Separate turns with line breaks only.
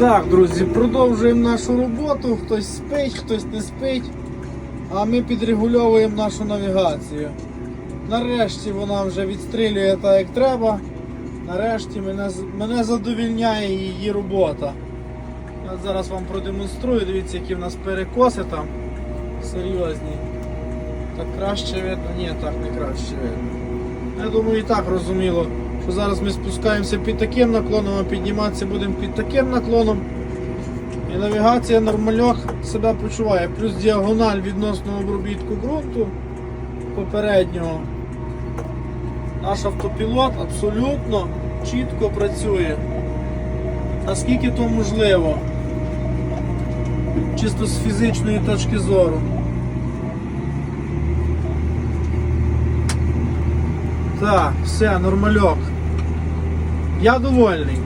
Так, друзі, продовжуємо нашу роботу. Хтось спить, хтось не спить. А ми підрегульовуємо нашу навігацію. Нарешті вона вже відстрілює так, як треба. Нарешті мене, мене задовільняє її робота. Я зараз вам продемонструю, дивіться, які в нас перекоси там. Серйозні. Так краще видно? Ні, так не краще видно. Я думаю, і так розуміло, зараз ми спускаємося під таким наклоном, а підніматися будемо під таким наклоном. І навігація нормальок себе почуває. Плюс діагональ відносно обробітку ґрунту попереднього. Наш автопілот абсолютно чітко працює. Наскільки то можливо. Чисто з фізичної точки зору. Так, все, нормальок. Я довольний.